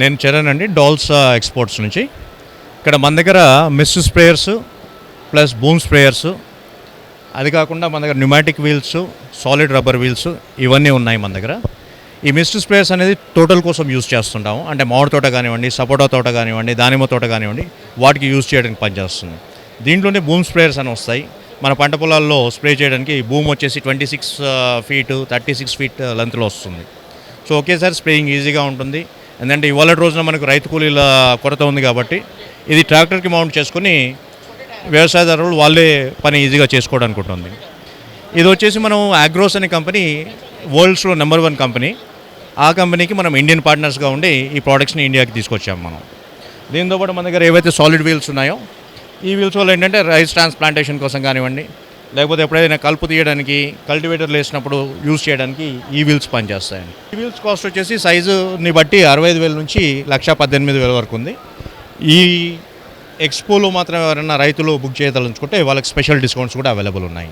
నేను చరణ్ అండి dolls exports నుంచి. ఇక్కడ మన దగ్గర mist sprayers plus boom sprayers అది కాకుండా మన దగ్గర pneumatic wheels solid rubber wheels ఇవన్నీ ఉన్నాయి మన దగ్గర. ఈ మిస్ట్ స్ప్రేయర్స్ అనేది టోటల్ కోసం యూజ్ చేస్తుంటాము. అంటే మామిడి తోట కానివ్వండి సపోటా తోట కానివ్వండి దానిమ్మ తోట కానివ్వండి వాటికి యూజ్ చేయడానికి పనిచేస్తుంది. దీంట్లోనే బూమ్ స్ప్రేయర్స్ అని వస్తాయి. మన పంట పొలాల్లో స్ప్రే చేయడానికి భూమి వచ్చేసి twenty six feet thirty six feet లెంత్లో వస్తుంది. సో ఒకేసారి స్ప్రేయింగ్ ఈజీగా ఉంటుంది. ఎందుకంటే ఇవాళ రోజున మనకు రైతు కూలీల కొరత ఉంది కాబట్టి ఇది ట్రాక్టర్కి మౌంట్ చేసుకుని వ్యవసాయదారులు వాళ్ళే పని ఈజీగా చేసుకోవడానికి ఉంటుంది ఇది వచ్చేసి మనం అగ్రోస్ అనే కంపెనీ వరల్డ్స్లో నెంబర్ వన్ కంపెనీ. ఆ కంపెనీకి మనం ఇండియన్ పార్ట్నర్స్గా ఉండి ఈ ప్రోడక్ట్స్ని ఇండియాకి తీసుకొచ్చాము మనం. దీంతో పాటు మన దగ్గర ఏవైతే సాలిడ్ వీల్స్ ఉన్నాయో ఈ వీల్స్ వల్ల ఏంటంటే రైస్ ట్రాన్స్ప్లాంటేషన్ కోసం కానివ్వండి లేకపోతే ఎప్పుడైనా కలుపు తీయడానికి కల్టివేటర్లు వేసినప్పుడు యూజ్ చేయడానికి ఈ వీల్స్ పనిచేస్తాయండి. ఈ వీల్స్ కాస్ట్ వచ్చేసి సైజుని బట్టి అరవై ఐదు వేల నుంచి లక్ష పద్దెనిమిది వేల వరకు ఉంది. ఈ ఎక్స్పోలో మాత్రం ఎవరైనా రైతులు బుక్ చేయదలుచుకుంటే వాళ్ళకి స్పెషల్ డిస్కౌంట్స్ కూడా అవైలబుల్ ఉన్నాయి.